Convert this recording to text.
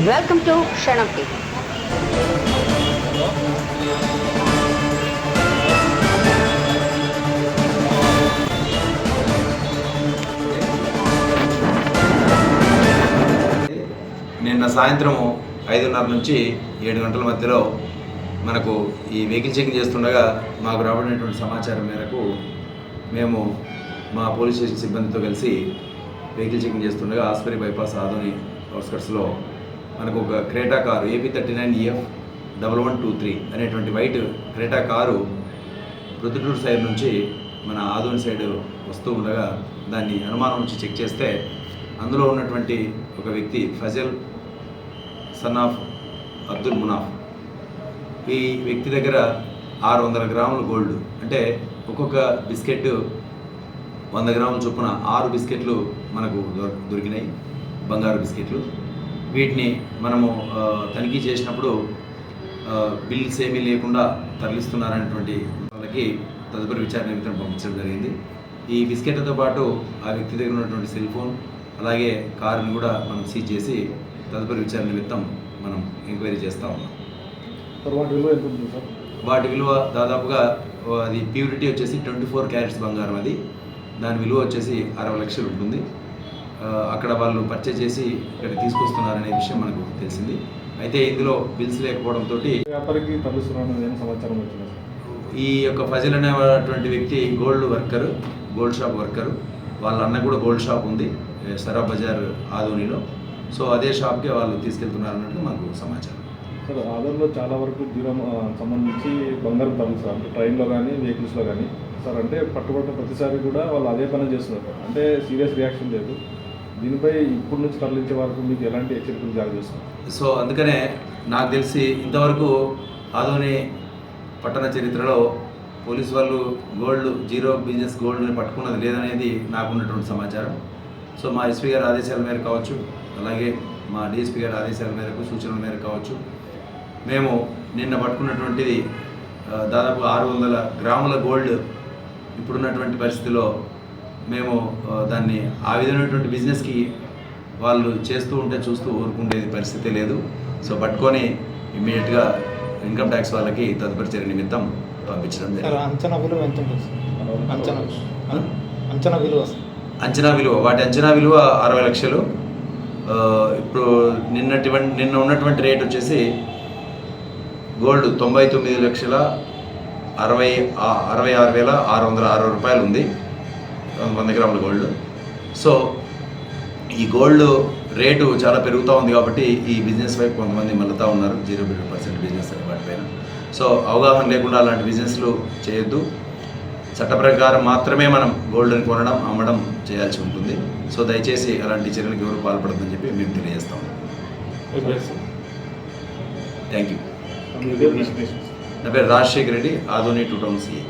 Welcome to క్షణం TV. నిన్న సాయంత్రము ఐదున్నర నుంచి ఏడు గంటల మధ్యలో మనకు ఈ వెహికల్ చెకింగ్ చేస్తుండగా మాకు రాబడినటువంటి సమాచారం మేరకు మేము మా పోలీస్ స్టేషన్ సిబ్బందితో కలిసి వెహికల్ చెకింగ్ చేస్తుండగా ఆస్పరి బైపాస్ ఆదోని అవుట్స్కట్స్లో మనకు ఒక Creta car AP thirty nine EF double one two three అనేటువంటి white Creta car Proddatur side నుంచి మన ఆదోని సైడ్ వస్తూ ఉండగా దాన్ని అనుమానం నుంచి చెక్ చేస్తే అందులో ఉన్నటువంటి ఒక వ్యక్తి ఫజల్ సన్ ఆఫ్ అబ్దుల్ మునాఫ్. ఈ వ్యక్తి దగ్గర ఆరు వందల గ్రాముల గోల్డ్ అంటే ఒక్కొక్క బిస్కెట్ వంద గ్రాముల చొప్పున ఆరు బిస్కెట్లు మనకు దొరికినాయి. బంగారు బిస్కెట్లు. వీటిని మనము తనిఖీ చేసినప్పుడు బిల్స్ ఏమీ లేకుండా తరలిస్తున్నారనేటువంటి వాళ్ళకి తదుపరి విచారణ నిమిత్తం పంపించడం జరిగింది. ఈ బిస్కెట్లతో పాటు ఆ వ్యక్తి దగ్గర ఉన్నటువంటి సెల్ ఫోన్ అలాగే కారుని కూడా మనం సీజ్ చేసి తదుపరి విచారణ నిమిత్తం మనం ఎంక్వైరీ చేస్తూ ఉన్నాం. వాటి విలువ ఎంత ఉంటుంది సార్? వాటి విలువ దాదాపుగా అది ప్యూరిటీ వచ్చేసి ట్వంటీ ఫోర్ క్యారెట్స్ బంగారం అది. దాని విలువ వచ్చేసి అరవై లక్షలు ఉంటుంది. అక్కడ వాళ్ళు పర్చేజ్ చేసి ఇక్కడ తీసుకొస్తున్నారనే విషయం మనకు తెలిసింది. అయితే ఇందులో బిల్స్ లేకపోవడంతో వ్యాపారికి తరలిస్తున్నాను ఏం సమాచారం వచ్చింది సార్? ఈ యొక్క ఫజల్ అనేటువంటి వ్యక్తి gold worker gold shop worker. వాళ్ళ అన్న కూడా గోల్డ్ షాప్ ఉంది ఏ, సరాబ్ బజార్ ఆదోనిలో సో అదే షాప్కి వాళ్ళు తీసుకెళ్తున్నారన్నట్టు మాకు సమాచారం. సార్ ఆధార్లో చాలా వరకు దూరం సంబంధించి బంగారం తరలిస్తారు అంటే ట్రైన్లో కానీ వెహికల్స్లో కానీ సార్ అంటే పట్టుబడిన ప్రతిసారి కూడా వాళ్ళు అదే పని చేస్తున్నారు సార్. అంటే సీరియస్ రియాక్షన్ లేదు. దీనిపై ఇప్పటి నుంచి తరలించే వరకు మీకు ఎలాంటి హెచ్చరికలు జారీ చేస్తున్నారు? సో అందుకనే నాకు తెలిసి ఇంతవరకు ఆదోని పట్టణ చరిత్రలో పోలీసు వాళ్ళు గోల్డ్ జీరో బిజినెస్ గోల్డ్ని పట్టుకున్నది లేదనేది నాకు ఉన్నటువంటి సమాచారం. సో మా ఎస్పీ గారి ఆదేశాల మేరకు కావచ్చు అలాగే మా డిఎస్పీ గారి ఆదేశాల మేరకు సూచనల మేరకు కావచ్చు మేము నిన్న పట్టుకున్నటువంటిది దాదాపు ఆరు వందల గ్రాముల గోల్డ్ ఇప్పుడున్నటువంటి పరిస్థితిలో మేము దాన్ని ఆ విధమైనటువంటి బిజినెస్కి వాళ్ళు చేస్తూ ఉంటే చూస్తూ ఊరుకుండేది పరిస్థితి లేదు. సో పట్టుకొని ఇమ్మీడియట్గా ఇన్కమ్ ట్యాక్స్ వాళ్ళకి తదుపరి చర్య నిమిత్తం పంపించడం అంచనా విలువ ఎంత అంచనా విలువ అంచనా విలువ వాటి అంచనా విలువ అరవై లక్షలు. ఇప్పుడు నిన్నటి నిన్న ఉన్నటువంటి రేట్ వచ్చేసి గోల్డ్ తొంభై తొమ్మిది లక్షల అరవై అరవై ఆరు వేల ఆరు వందల అరవై రూపాయలు ఉంది. వంద గ్రాముల గోల్డ్. సో ఈ గోల్డ్ రేటు చాలా పెరుగుతూ ఉంది కాబట్టి ఈ బిజినెస్ వైపు కొంతమంది మళ్ళతా ఉన్నారు. జీరో పర్సెంట్ బిజినెస్ వాటిపైన సో అవగాహన లేకుండా అలాంటి బిజినెస్లు చేయొద్దు. చట్ట ప్రకారం మాత్రమే మనం గోల్డ్ని కొనడం అమ్మడం చేయాల్సి ఉంటుంది. సో దయచేసి అలాంటి చర్యలకు ఎవరు పాల్పడదని చెప్పి మేము తెలియజేస్తాం థ్యాంక్ యూ నా పేరు Rajasekhar Reddy Adoni two town CA.